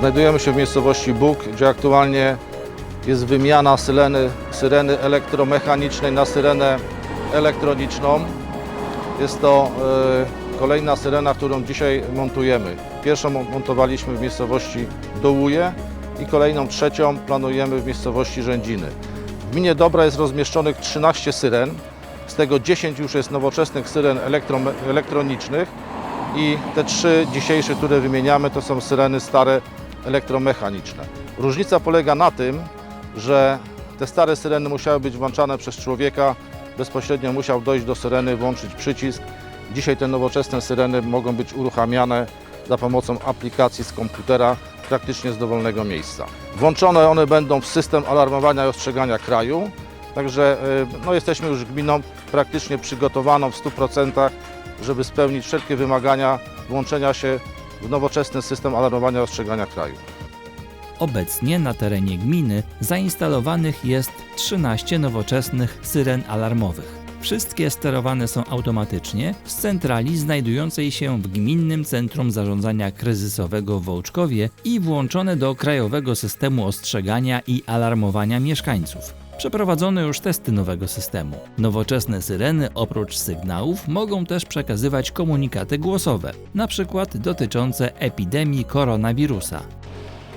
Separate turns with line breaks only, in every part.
Znajdujemy się w miejscowości Bóg, gdzie aktualnie jest wymiana syreny, syreny elektromechanicznej na syrenę elektroniczną. Jest to e, kolejna syrena, którą dzisiaj montujemy. Pierwszą mon- montowaliśmy w miejscowości Dołuje i kolejną trzecią planujemy w miejscowości Rzędziny. W gminie Dobra jest rozmieszczonych 13 syren, z tego 10 już jest nowoczesnych syren elektro, elektronicznych i te trzy dzisiejsze, które wymieniamy, to są syreny stare elektromechaniczne. Różnica polega na tym, że te stare syreny musiały być włączane przez człowieka, bezpośrednio musiał dojść do syreny, włączyć przycisk. Dzisiaj te nowoczesne syreny mogą być uruchamiane za pomocą aplikacji z komputera praktycznie z dowolnego miejsca. Włączone one będą w system alarmowania i ostrzegania kraju, także y, no, jesteśmy już gminą praktycznie przygotowaną w 100%, żeby spełnić wszelkie wymagania włączenia się w nowoczesny system alarmowania ostrzegania kraju.
Obecnie na terenie gminy zainstalowanych jest 13 nowoczesnych syren alarmowych. Wszystkie sterowane są automatycznie z centrali znajdującej się w Gminnym Centrum Zarządzania Kryzysowego w Wołczkowie i włączone do krajowego systemu ostrzegania i alarmowania mieszkańców. Przeprowadzono już testy nowego systemu. Nowoczesne syreny oprócz sygnałów mogą też przekazywać komunikaty głosowe, na przykład dotyczące epidemii koronawirusa.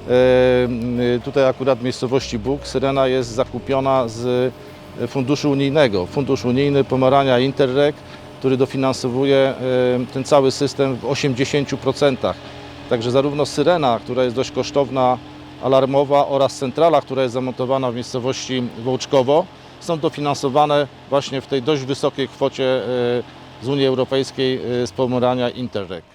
E, Tutaj akurat w miejscowości Bóg syrena jest zakupiona z funduszu unijnego. Fundusz unijny Pomerania Interreg, który dofinansowuje e, ten cały system w 80%. Także zarówno syrena, która jest dość kosztowna, alarmowa oraz centrala, która jest zamontowana w miejscowości Wołczkowo są dofinansowane właśnie w tej dość wysokiej kwocie e, z Unii Europejskiej e, z Pomerania Interreg.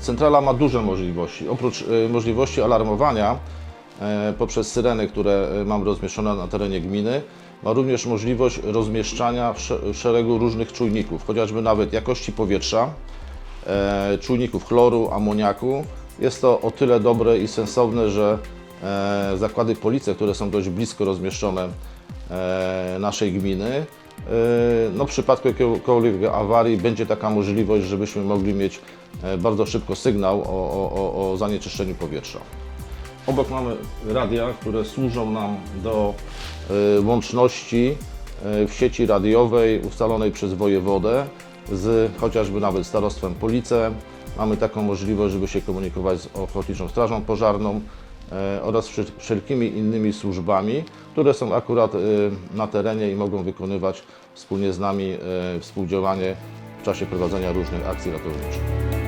Centrala ma duże możliwości. Oprócz e, możliwości alarmowania e, poprzez syreny, które e, mam rozmieszczone na terenie gminy, ma również możliwość rozmieszczania szeregu różnych czujników, chociażby nawet jakości powietrza, czujników chloru, amoniaku. Jest to o tyle dobre i sensowne, że zakłady police, które są dość blisko rozmieszczone naszej gminy, no w przypadku jakiejkolwiek awarii będzie taka możliwość, żebyśmy mogli mieć e, bardzo szybko sygnał o, o, o, zanieczyszczeniu powietrza. Obok mamy radia, które służą nam do e, łączności e, w sieci radiowej ustalonej przez wojewodę z chociażby nawet starostwem Police. Mamy taką możliwość, żeby się komunikować z Ochotniczą Strażą Pożarną oraz wszel- wszelkimi innymi służbami, które są akurat e, na terenie i mogą wykonywać wspólnie z nami e, współdziałanie w czasie prowadzenia różnych akcji ratowniczych.